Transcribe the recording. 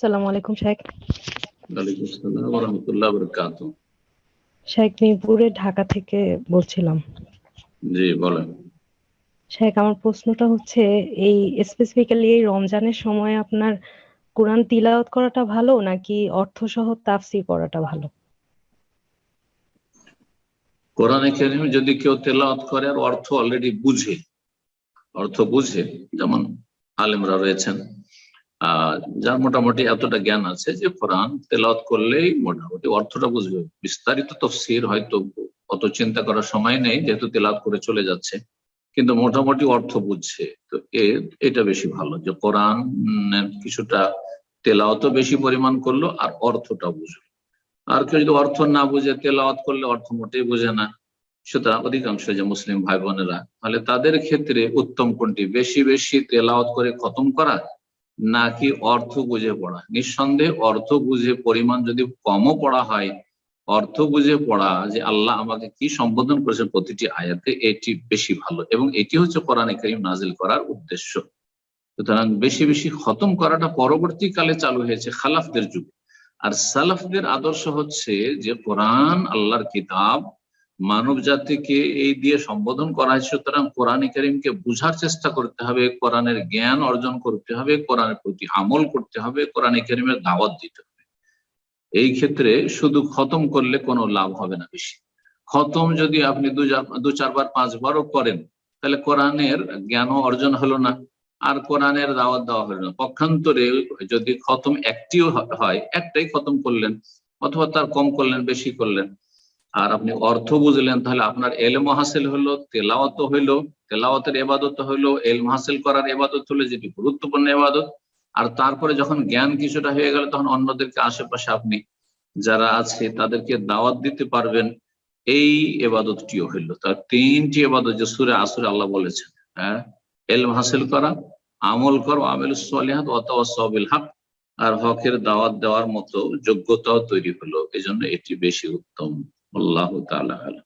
আসসালামু আলাইকুম শেখ। ওয়ালাইকুম আসসালাম ওয়া রাহমাতুল্লাহি ওয়া বারাকাতুহু মিরপুরে ঢাকা থেকে বলছিলাম। জি বলেন। শেখ আমার প্রশ্নটা হচ্ছে এই স্পেসিফিক্যালি এই রমজানের সময় আপনার কোরআন তিলাওয়াত করাটা ভালো নাকি অর্থসহ তাফসীর করাটা ভালো? কোরআনে কারিম যদি কেউ তেলাওয়াত করে আর অর্থ অলরেডি বুঝে অর্থ বুঝে যেমন আলেমরা রয়েছেন যার মোটামুটি এতটা জ্ঞান আছে যে কোরআন তেলাওয়াত করলেই মোটামুটি অর্থটা বুঝবে। বিস্তারিত তফসির হয়তো অত চিন্তা করার সময় নেই, যেহেতু তেলাওয়াত করে চলে যাচ্ছে, কিন্তু মোটামুটি অর্থ বুঝছে। তো এটা বেশি ভালো যে কোরআন কিছুটা তেলাওয়াতও বেশি পরিমাণ করল আর অর্থটা বুঝলো। আর কেউ যদি অর্থ না বুঝে তেলাওয়াত করলে অর্থ মোটেই বোঝে না। সুতরাং অধিকাংশ যে মুসলিম ভাই বোনেরা তাহলে তাদের ক্ষেত্রে উত্তম কোনটি? বেশি বেশি তেলাওয়াত করে খতম করা নাকি অর্থ বুঝে পড়া? নিঃসন্দেহে অর্থ বুঝে পরিমাণ যদি কমও পড়া হয়, অর্থ বুঝে পড়া যে আল্লাহ আমাকে কি সম্বোধন করেছে প্রতিটি আয়াতে, এটি বেশি ভালো। এবং এটি হচ্ছে কোরআনে করিম নাজিল করার উদ্দেশ্য। সুতরাং বেশি বেশি খতম করাটা পরবর্তীকালে চালু হয়েছে খালাফদের যুগে। আর সালাফদের আদর্শ হচ্ছে যে কোরআন আল্লাহর কিতাব মানব জাতিকে এই দিয়ে সম্বোধন করা হয় সুতরাং কোরআন করিমকে বুঝার চেষ্টা করতে হবে, কোরআনের জ্ঞান অর্জন করতে হবে, কোরআনের প্রতি আমল করতে হবে, কোরআন করিমের দাওয়াত দিতে হবে। এই ক্ষেত্রে শুধু খতম করলে কোনো লাভ হবে না বেশি। খতম যদি আপনি দু চারবার, পাঁচবারও করেন, তাহলে কোরআনের জ্ঞানও অর্জন হলো না, আর কোরআনের দাওয়াত দেওয়া হলো না। পক্ষান্তরে যদি খতম একটিও হয়, একটাই খতম করলেন, অথবা তার কম করলেন, বেশি করলেন আর আপনি অর্থ বুঝলেন, তাহলে আপনার এলম হাসিল হলো, তেলাওয়াত হইল, তেলাওয়াতের এবাদত হইল, এলম হাসিল করার এবাদত হলো, যেটি গুরুত্বপূর্ণ এবাদত। আর তারপরে যখন জ্ঞান কিছুটা হয়ে গেল, তখন অন্যদেরকে আশেপাশে আপনি যারা আছে, তাদেরকে দাওয়াত দিতে পারবেন। এই এবাদতটিও হইল। তার তিনটি এবাদত যে সুরে আসরে আল্লাহ বলেছেন হ্যাঁ? এলম হাসিল করা, আমল করো, আমেল সালিহাত অথবা সবিল হক। আর হকের দাওয়াত দেওয়ার মতো যোগ্যতাও তৈরি হলো। এজন্য এটি বেশি উত্তম। والله تعالى أعلم.